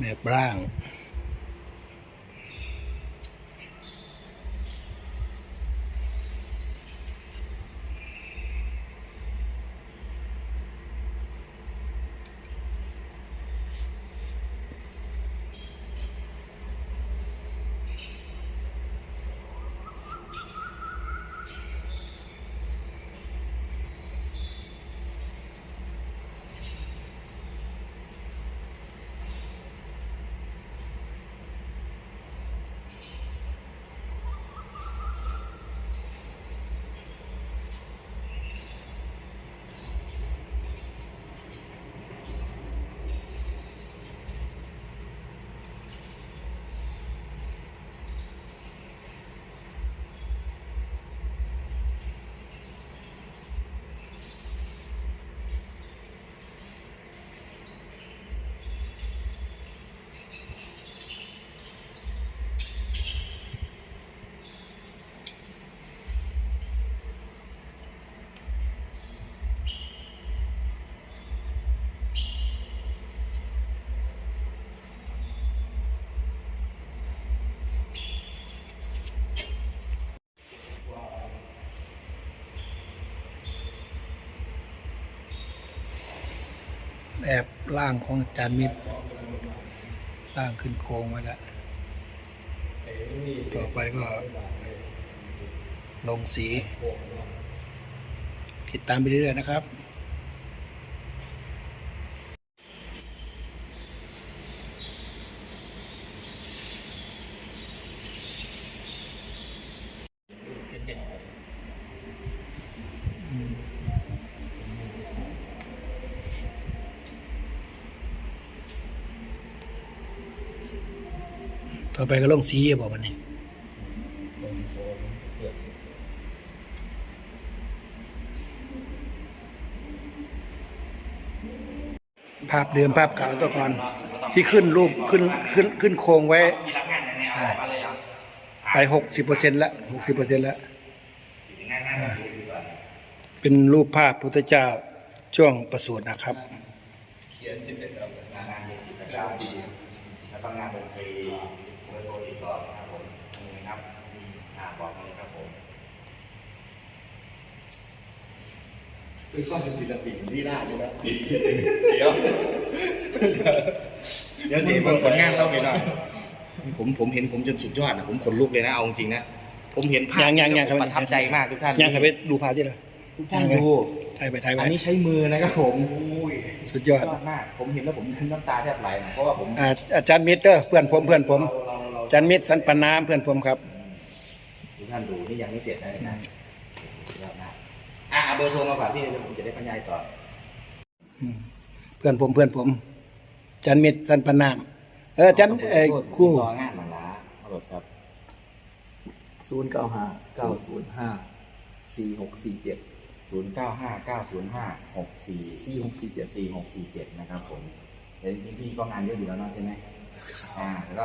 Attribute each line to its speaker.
Speaker 1: แบบร่าง แอบร่างของอาจารย์มิตร่างขึ้นโค้งไว้แล้ว ต่อไปก็ ลงสี ติดตามไปเรื่อยๆนะครับ ต่อไปก็ลงสีบอกมันนี่ภาพเดิมภาพเก่าตัวก่อน ที่ขึ้นรูปขึ้นขึ้นขึ้นโครงไว้ ไปหกสิบเปอร์เซ็นต์ละหกสิบเปอร์เซ็นต์ละ
Speaker 2: งานงานดูดีกว่า
Speaker 1: เป็นรูปภาพพุทธเจ้าช่วงประสูตินะครับ
Speaker 2: เขียนจิตเป็นงานงานเป็นกิจกรรมดีแล้วก็งานดนตรีเบอร์โทรติดต่อนะครับผมนี่นะครับอ่าบอกมาเลยครับผม
Speaker 3: คือก็เป็นศิลปินที่ได้เลยนะ
Speaker 2: เดี๋ยว เดี๋ยวสิผลผลงานเราไปหน่อยผมผมเห็นผมจนสุดยอดนะผมขนลุกเลยนะเอาจริงๆนะผมเห็นภาพ
Speaker 1: ยังยังยังครับ
Speaker 2: ประทับใจมากทุกท่าน
Speaker 1: ยังขับไปดูภาพที่ละ
Speaker 2: ทุกท่านดู
Speaker 1: ถ่ายไปถ่ายไป
Speaker 2: อันนี้ใช้มือนะครับผม
Speaker 1: สุดยอด
Speaker 2: ยอดมากผมเห็นแล้วผมน้ำตาแทบไหลนะเพราะว่าผม
Speaker 1: อาอาจารย์มิตรเด้อเพื่อนผมเพื่อนผม
Speaker 2: เราเรา
Speaker 1: อาจารย์มิตรสันปนามเพื่อนผมครับ
Speaker 2: ทุกท่านดูนี่ยังไม่เสร็จนะนะยอดมากอะเอาเบอร์โทรมาฝากพี่เดี๋ยวผมจะได้บรรยายต่อ
Speaker 1: เพื่อนผมเพื่อนผมอาจารย์มิตรสันปนาม เอออาจารย์เอ่อคู่
Speaker 2: ต่องานหลังล้าเอาแบบครับ
Speaker 3: ศูนย์เก้าห้าเก้าศูนย์ห้าสี่หกสี่เจ็ด
Speaker 2: ศูนย์เก้าห้าเก้าศูนย์ห้าหกสี่
Speaker 3: สี่หกสี่เจ็ด
Speaker 2: สี่หกสี่เจ็ดนะครับผมแต่จริงๆพี่ก็งานเยอะอยู่แล้วเนาะใช่ไหมอ่าแล้วก็